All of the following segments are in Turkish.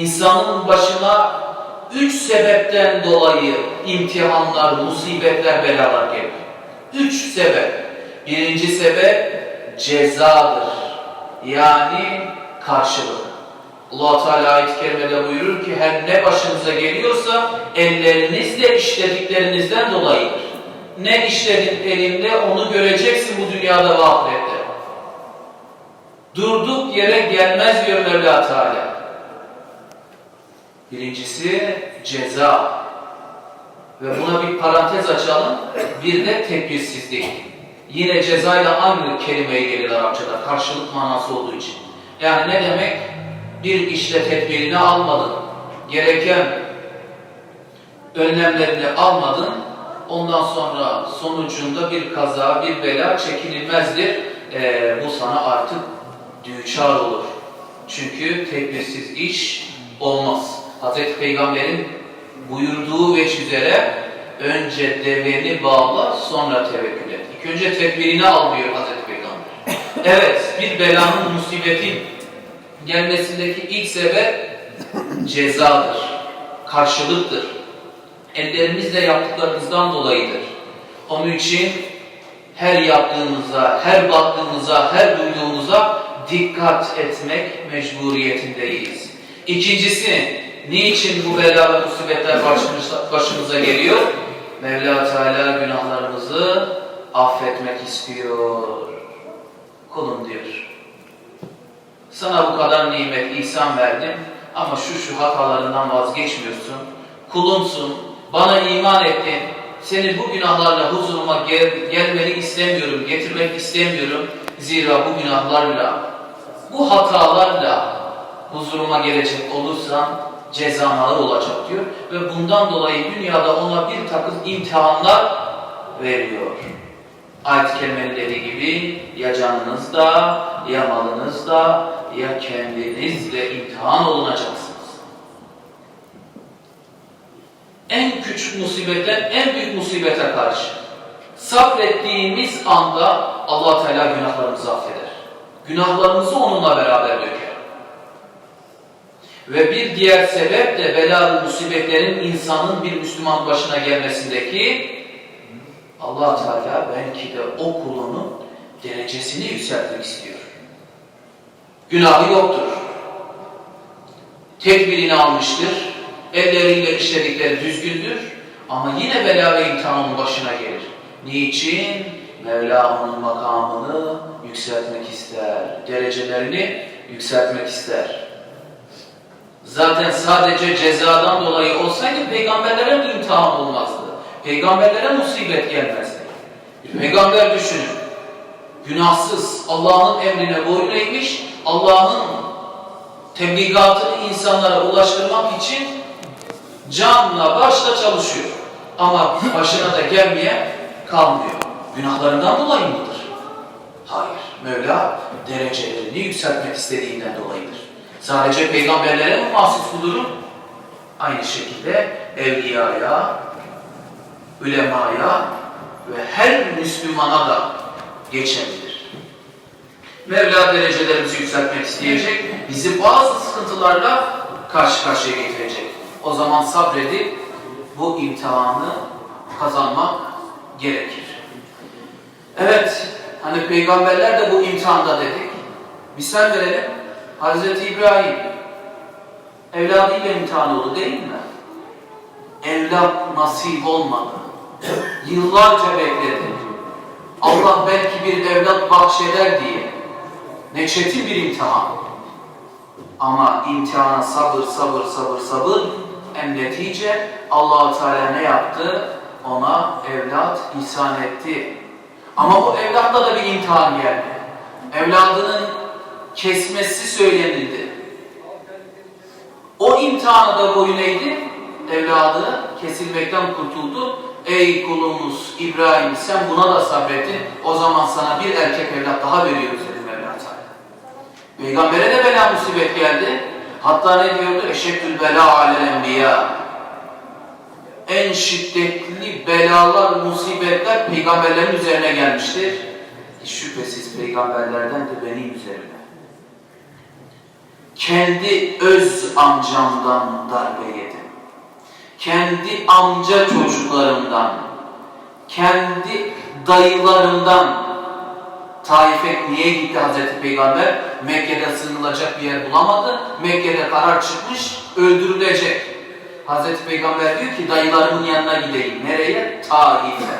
insanın başına üç sebepten dolayı imtihanlar, musibetler, belalar gelir. Üç sebep. Birinci sebep cezadır. Yani karşılık. allah Teala ayet-i kerimede buyurur ki her ne başınıza geliyorsa ellerinizle işlediklerinizden dolayıdır. Ne işledin elinde onu göreceksin bu dünyada ve ahirette. Durduk yere gelmez diyor Mevla Teala. Birincisi ceza. Ve buna bir parantez açalım. Bir de tedbirsizlik. Yine cezayla aynı kelimeye gelir Arapçada. Karşılık manası olduğu için. Yani ne demek? Bir işle tedbirini almadın. Gereken önlemlerini almadın. Ondan sonra sonucunda bir kaza, bir bela çekinilmezdir. Ee, bu sana artık düçar olur. Çünkü tedbirsiz iş olmaz. Hazreti Peygamber'in buyurduğu veç üzere önce deveni bağla sonra tevekkül et. İlk önce tedbirini al diyor Hazreti Peygamber. Evet bir belanın musibetin gelmesindeki ilk sebep cezadır, karşılıktır. Ellerimizle yaptıklarımızdan dolayıdır. Onun için her yaptığımıza, her baktığımıza, her duyduğumuza dikkat etmek mecburiyetindeyiz. İkincisi, niçin bu bela ve musibetler başımıza, başımıza geliyor? Mevla Teala günahlarımızı affetmek istiyor. Kulum diyor. Sana bu kadar nimet, ihsan verdim ama şu şu hatalarından vazgeçmiyorsun. Kulumsun, bana iman ettin, seni bu günahlarla huzuruma gel gelmeni istemiyorum, getirmek istemiyorum. Zira bu günahlarla, bu hatalarla huzuruma gelecek olursan cezan ağır olacak diyor. Ve bundan dolayı dünyada ona bir takım imtihanlar veriyor. Ayet-i dediği gibi ya canınızda, ya malınızda, ya kendinizle imtihan olunacaksınız. En küçük musibetten en büyük musibete karşı sabrettiğimiz anda allah Teala günahlarımızı affeder. Günahlarımızı onunla beraber döker. Ve bir diğer sebep de bela musibetlerin insanın bir Müslüman başına gelmesindeki allah Teala belki de o kulunun derecesini yükseltmek istiyor. Günahı yoktur. Tedbirini almıştır. Elleriyle işledikleri düzgündür. Ama yine bela ve imtihan onun başına gelir. Niçin? Mevla onun makamını yükseltmek ister. Derecelerini yükseltmek ister. Zaten sadece cezadan dolayı olsaydı peygamberlere mi imtihan olmazdı? Peygamberlere musibet gelmezdi. Peygamber düşünün. Günahsız, Allah'ın emrine boyun eğmiş, Allah'ın tebligatını insanlara ulaştırmak için canla başla çalışıyor. Ama başına da gelmeye kalmıyor. Günahlarından dolayı mıdır? Hayır. Mevla derecelerini yükseltmek istediğinden dolayıdır. Sadece peygamberlere mi mahsus bu durum? Aynı şekilde evliyaya, ulemaya ve her Müslümana da geçerlidir. Mevla derecelerimizi yükseltmek isteyecek, bizi bazı sıkıntılarla karşı karşıya getirecek. O zaman sabredip bu imtihanı kazanmak gerekir. Evet, hani peygamberler de bu imtihanda dedik. Misal verelim. Hazreti İbrahim evladıyla imtihan oldu değil mi? Evlat nasip olmadı. Yıllarca bekledi. Allah belki bir evlat bahşeder diye. Ne çetin bir imtihan. Ama imtihana sabır, sabır, sabır, sabır. En netice allah Teala ne yaptı? Ona evlat ihsan etti. Ama bu evlatla da bir imtihan geldi. Evladının kesmesi söylenildi. O imtihanı da boyun eğdi. Evladı kesilmekten kurtuldu. Ey kulumuz İbrahim sen buna da sabrettin. O zaman sana bir erkek evlat daha veriyoruz dedi Mevla. Peygamber'e de bela musibet geldi. Hatta ne diyordu? Eşeddül bela alel enbiya. En şiddetli belalar, musibetler peygamberlerin üzerine gelmiştir. Hiç şüphesiz peygamberlerden de benim üzerime. Kendi öz amcamdan darbe yedim. Kendi amca çocuklarımdan, kendi dayılarımdan Taif'e niye gitti Hazreti Peygamber? Mekke'de sığınılacak bir yer bulamadı. Mekke'de karar çıkmış, öldürülecek. Hazreti Peygamber diyor ki dayılarımın yanına gideyim. Nereye? Taif'e.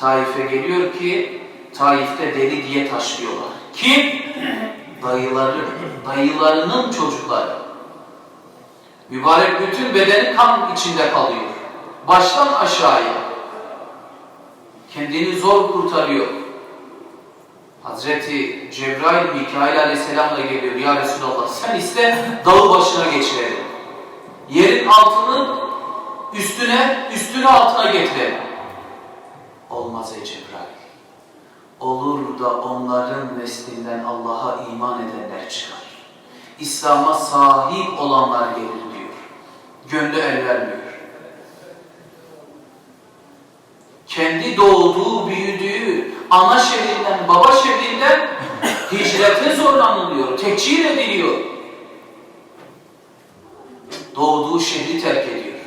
Taif'e geliyor ki Taif'te deli diye taşlıyorlar. Kim? Dayıları, dayılarının çocukları. Mübarek bütün bedeni kan içinde kalıyor. Baştan aşağıya. Kendini zor kurtarıyor. Hazreti Cebrail, Mikail aleyhisselam da geliyor. Ya Resulallah sen iste dağı başına geçirelim. Yerin altını üstüne, üstünü altına getirelim. Olmaz ey Cebrail. Olur da onların neslinden Allah'a iman edenler çıkar. İslam'a sahip olanlar gelir diyor. Gönlü el vermiyor. Kendi doğduğu, büyüdüğü ana şehrinden, baba şehrinden hicrete zorlanılıyor, tekçir ediliyor. Doğduğu şehri terk ediyor.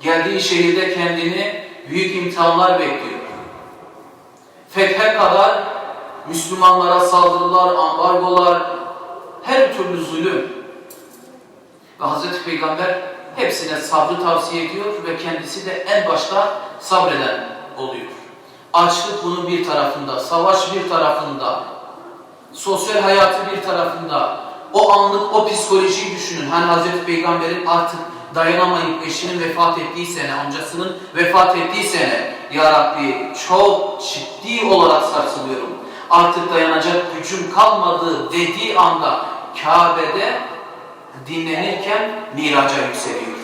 Geldiği şehirde kendini büyük imtihanlar bekliyor. Fethe kadar Müslümanlara saldırılar, ambargolar, her türlü zulüm. Ve Hazreti Peygamber hepsine sabrı tavsiye ediyor ve kendisi de en başta sabreden oluyor. Açlık bunun bir tarafında, savaş bir tarafında, sosyal hayatı bir tarafında, o anlık o psikolojiyi düşünün. Hani Hazreti Peygamber'in artık dayanamayıp eşinin vefat ettiği sene, amcasının vefat ettiği sene, Ya Rabbi çok ciddi olarak sarsılıyorum. Artık dayanacak gücüm kalmadı dediği anda Kabe'de dinlenirken miraca yükseliyor.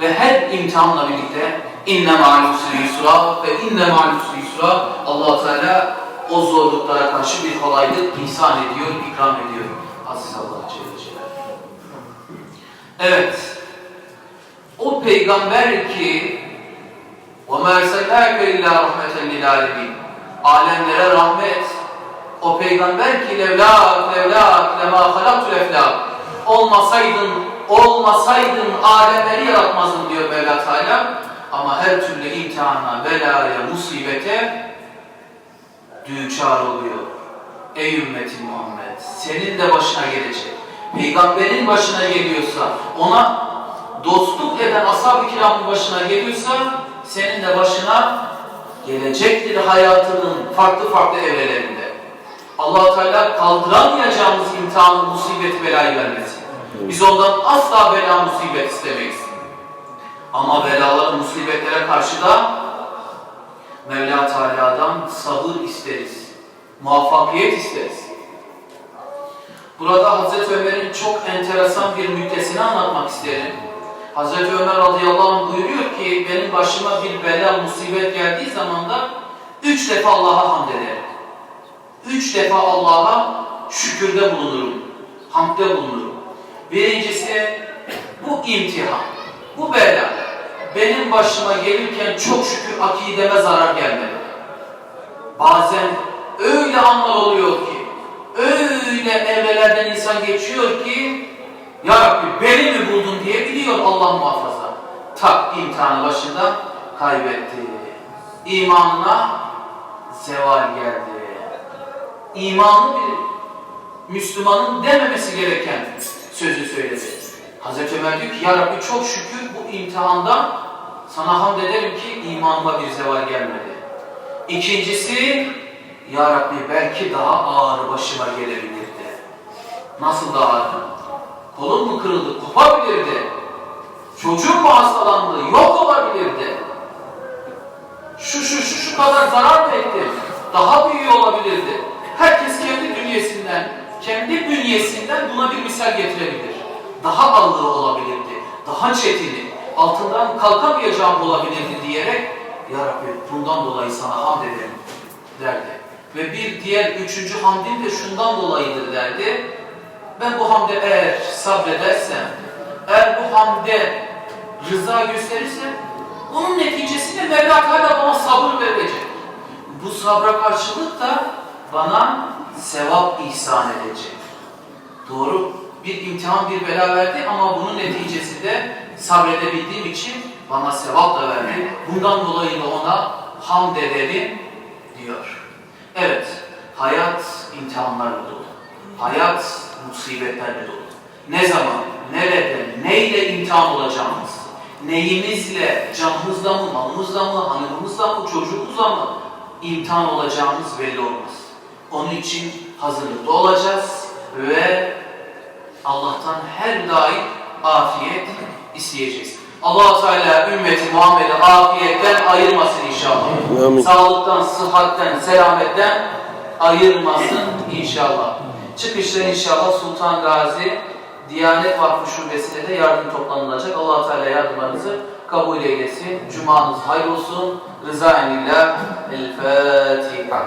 Ve her imtihanla birlikte inne ma'al usri yusra ve inne ma'al usri yusra allah Teala o zorluklara karşı bir kolaylık ihsan ediyor, ikram ediyor. Aziz Allah Celle. Evet. O peygamber ki وَمَا اَرْسَلْنَاكَ اِلَّا رَحْمَةً لِلْعَالَمِينَ Alemlere rahmet. O peygamber ki levlak levlak lema halaktul eflak olmasaydın olmasaydın alemleri yaratmazdın diyor Mevla Teala ama her türlü imtihana, belaya, musibete düçar oluyor. Ey ümmeti Muhammed senin de başına gelecek. Peygamberin başına geliyorsa ona dostluk eden ashab-ı kiramın başına geliyorsa senin de başına gelecektir hayatının farklı farklı evrelerinde. allah Teala kaldıramayacağımız imtihanı, musibeti, belayı vermesin. Biz ondan asla bela, musibet istemeyiz. Ama belalara, musibetlere karşı da Mevla Teala'dan sabır isteriz. Muvaffakiyet isteriz. Burada Hazreti Ömer'in çok enteresan bir müddetini anlatmak isterim. Hazreti Ömer radıyallahu anh buyuruyor ki benim başıma bir bela, musibet geldiği zaman da üç defa Allah'a hamd ederim. Üç defa Allah'a şükürde bulunurum, hamdde bulunurum. Birincisi bu imtihan, bu bela benim başıma gelirken çok şükür akideme zarar gelmedi. Bazen öyle anlar oluyor ki, öyle evrelerden insan geçiyor ki, Ya Rabbi beni mi buldun diye biliyor Allah muhafaza. Tak imtihanı başında kaybetti. İmanına zeval geldi. İmanlı bir Müslümanın dememesi gereken sözü söyledi. Hazreti Ömer diyor ki Ya Rabbi çok şükür bu imtihanda sana hamd ederim ki imanıma bir zeval gelmedi. İkincisi Ya Rabbi belki daha ağır başıma gelebilirdi. Nasıl daha ağır? Kolun mu kırıldı? Kopabilirdi. Çocuğun mu hastalandı? Yok olabilirdi. Şu şu şu şu kadar zarar ettim? Daha büyüğü olabilirdi. Herkes kendi bünyesinden, kendi bünyesinden buna bir misal getirebilir. Daha ağırı olabilirdi, daha çetini, altından kalkamayacağım olabilirdi diyerek Ya Rabbi bundan dolayı sana hamd ederim derdi. Ve bir diğer üçüncü hamdim de şundan dolayıdır derdi. Ben bu hamde eğer sabredersem, eğer bu hamde rıza gösterirsem, bunun neticesinde Mevla Teala bana sabır verecek. Bu sabra karşılık da bana sevap ihsan edecek. Doğru. Bir imtihan, bir bela verdi ama bunun neticesinde sabredebildiğim için bana sevap da verdi. Bundan dolayı da ona hamd ederim diyor. Evet, hayat imtihanlarla dolu. Hayat musibetlerle dolu. Ne zaman, nerede, neyle imtihan olacağımız, neyimizle, canımızla mı, malımızla mı, hanımımızla mı, çocuğumuzla mı imtihan olacağımız belli olmaz. Onun için hazırlıklı olacağız ve Allah'tan her daim afiyet isteyeceğiz. Allah Teala ümmeti Muhammed'i afiyetten ayırmasın inşallah. Amin. Sağlıktan, sıhhatten, selametten ayırmasın inşallah. Çıkışta inşallah Sultan Gazi Diyanet Vakfı Şubesi'ne de yardım toplanılacak. allah Teala yardımlarınızı kabul eylesin. Cumanız hayır olsun. Rıza-i El Fatiha.